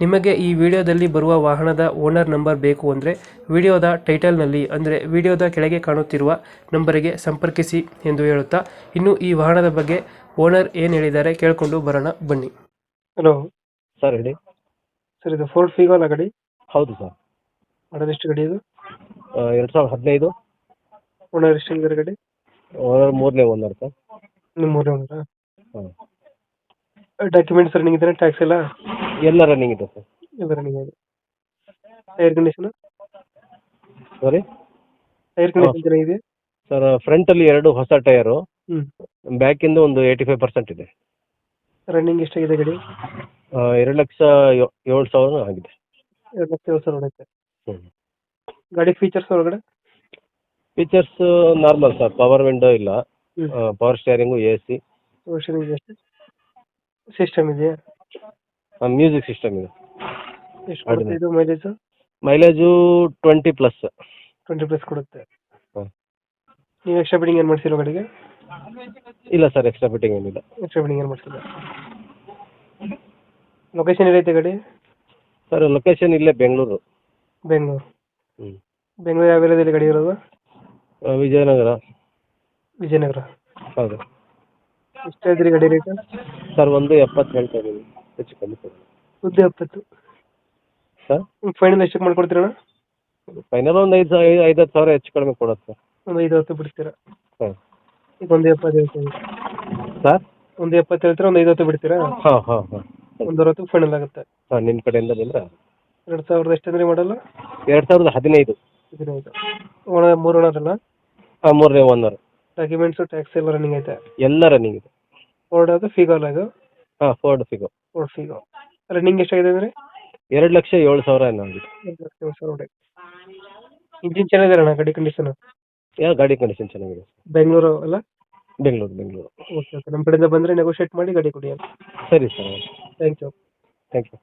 ನಿಮಗೆ ಈ ವಿಡಿಯೋದಲ್ಲಿ ಬರುವ ವಾಹನದ ಓನರ್ ನಂಬರ್ ಬೇಕು ಅಂದರೆ ವಿಡಿಯೋದ ಟೈಟಲ್ನಲ್ಲಿ ಅಂದರೆ ವಿಡಿಯೋದ ಕೆಳಗೆ ಕಾಣುತ್ತಿರುವ ನಂಬರಿಗೆ ಸಂಪರ್ಕಿಸಿ ಎಂದು ಹೇಳುತ್ತಾ ಇನ್ನು ಈ ವಾಹನದ ಬಗ್ಗೆ ಓನರ್ ಏನು ಹೇಳಿದ್ದಾರೆ ಕೇಳಿಕೊಂಡು ಬರೋಣ ಬನ್ನಿ. ಹಲೋ ಸರ್ ಹೇಳಿ. ಸರ್ ಇದು ಫೋರ್ಡ್ ಫಿಗೋಲ ಗಡಿ? ಹೌದು ಸರ್ ಮಾಡೋದು ಎಷ್ಟು ಗಾಡಿ ಇದು? ಎರಡು ಸಾವಿರದ ಹದಿನೈದು. ಓನರ್ ಎಷ್ಟು ಇದ್ದಾರೆ ಗಾಡಿ? ಓನರ್ ಮೂರನೇ ಓನರ್ ಸರ್ ನಿಮ್ಮ ಮೂರನೇ ಓನರ್ ಹಾಂ. ಡಾಕ್ಯುಮೆಂಟ್ಸ್ ರನ್ನಿಂಗ್ ಇದ್ದಾರೆ ಟ್ಯಾಕ್ಸ್ ಎಲ್ಲ? ಎಲ್ಲ ರನ್ನಿಂಗ್ ಇದೆ ಸರ್ ಎಲ್ಲ ರನ್ನಿಂಗ್ ಇದೆ tyre condition sorry tyre condition ಚೆನ್ನಾಗಿದೆ ಸರ್ ಫ್ರಂಟಲ್ಲಿ ಎರಡು ಹೊಸ ಟಯರು ಹ್ಞೂ ಬ್ಯಾಕಿಂದ ಒಂದು ಏಯ್ಟಿ ಫೈವ್ ಪರ್ಸೆಂಟ್ ಇದೆ. ರನ್ನಿಂಗ್ ಎಷ್ಟಾಗಿದೆ ಗಾಡಿ? ಎರಡು ಲಕ್ಷ ಏಳು ಸಾವಿರ ಆಗಿದೆ. ಎರಡು ಲಕ್ಷ ಏಳು ಸಾವಿರ ಹೊಡೆಯುತ್ತೆ ಹ್ಞೂ ಗಾಡಿ ಫೀಚರ್ಸ್ ಒಳಗಡೆ? Features normal sir power window ಇಲ್ಲ. Power steering A C option ಇದೆ ಸಿಸ್ಟಮ್ ಇದೆಯಾ? ಮ್ಯೂಸಿಕ್ ಸಿಸ್ಟಮ್ ಇದೆ. ಎಷ್ಟು ಕೊಡುತ್ತೆ ಇದು mileage mileage twenty plus twenty plus ಕೊಡುತ್ತೆ. ನೀವು ಎಕ್ಸ್ಟ್ರಾ ಬಿಟ್ಟಿಂಗ್ ಏನು ಮಾಡ್ಸಿರೋ ಗಾಡಿಗೆ? ಇಲ್ಲ ಸರ್ ಎಕ್ಸ್ಟ್ರಾ ಫಿಟ್ಟಿಂಗ್ ಏನಿಲ್ಲ. ಎಕ್ಸ್ಟ್ರಾ ಬಿಡಿಂಗ್ ಏನು ಮಾಡ್ಸಿಲ್ಲ. ಲೊಕೇಶನ್ ಎಲ್ಲೈತೆ ಗಾಡಿ? ಸರ್ ಲೊಕೇಶನ್ ಇಲ್ಲೇ ಬೆಂಗಳೂರು. ಬೆಂಗಳೂರು. ಹ್ಞೂ ಬೆಂಗಳೂರು ಯಾವ ಏರಿಯಾದಲ್ಲಿ ಗಾಡಿ ಇರೋದು? ವಿಜಯನಗರ. ವಿಜಯನಗರ. ಹೌದು. ಎಷ್ಟು ಹೇಳ್ತೀರಿ ಗಾಡಿ ರೇಟ್ ಸರ್ ಒಂದು ಎಪ್ಪತ್ತು ಹೇಳ್ತಾ ಇದ್ದೀನಿ ಹೆಚ್ಚು ಕಮ್ಮಿ ಕೊಡಿ. ಉದ್ದ ಎಪ್ಪತ್ತು ಸರ್? ಫೈನಲ್ ಎಷ್ಟಕ್ಕೆ ಮಾಡ್ಕೊಡ್ತೀರಣ್ಣ? ಫೈನಲ್ ಒಂದು ಐದು ಸಾವಿರ ಐದು ಹತ್ತು ಸಾವಿರ ಹೆಚ್ಚು ಕಡಿಮೆ ಕೊಡುತ್ತೆ ಒಂದು ಐದು ಹತ್ತು ಬಿಡ್ತೀರಾ? ಹಾಂ. ಈಗ ಒಂದು ಎಪ್ಪತ್ತು ಹೇಳ್ತೀವಿ ಸರ್? ಒಂದು ಎಪ್ಪತ್ತು ಹೇಳ್ತೀರಾ ಒಂದು ಐದು ಹತ್ತು ಬಿಡ್ತೀರಾ? ಹಾಂ ಹಾಂ ಹಾಂ. ಒಂದು ಅರವತ್ತು ಫೈನಲ್ ಆಗುತ್ತೆ. ಹಾಂ ನಿಮ್ಮ ಕಡೆಯಿಂದ ಬಂದ್ರೆ. ಎರಡು ಸಾವಿರದ ಎಷ್ಟಂದ್ರೆ ಮಾಡಲ್ಲ ಎರಡು ಸಾವಿರದ ಹದಿನೈದು. ಹದಿನೈದು. ಒಣ ಮೂರು ಒಣರಲ್ಲ ಹಾಂ ಮೂರನೇ ಓನರ್. ಡಾಕ್ಯುಮೆಂಟ್ಸು ಟ್ಯಾಕ್ಸ್ ಎಲ್ಲ ರನ್ನಿಂಗ್ ಐತೆ? ಎಲ್ಲ ರನ್ನಿಂಗ್ ಇದೆ. ಫೋರ್ಡ್ ಅದು ಫಿಗೋ ಅಲ್ಲ ಇದು? ಹಾಂ Ford Figo Ford Figo running ಎಷ್ಟಾಗಿದೆ ಅಂದರೆ? ಎರಡು ಲಕ್ಷ ಏಳು ಸಾವಿರ ಏಳು ಸಾವಿರ ಇಂಜಿನ್ ಚೆನ್ನಾಗಿದೆ ಅಣ್ಣ ಗಾಡಿ ಕಂಡೀಷನ್ ಯಾವ ಗಾಡಿ ಕಂಡೀಷನ್ ಚೆನ್ನಾಗಿದೆ. ಬೆಂಗಳೂರು ಅಲ್ಲ? ಬೆಂಗಳೂರು ಬೆಂಗಳೂರು. Okay okay. ನಮ್ಮ ಕಡೆಯಿಂದ ಬಂದರೆ ನೆಗೋಷಿಯೇಟ್ ಮಾಡಿ ಗಾಡಿ ಕೊಡಿ ಸರಿ sir thank you thank you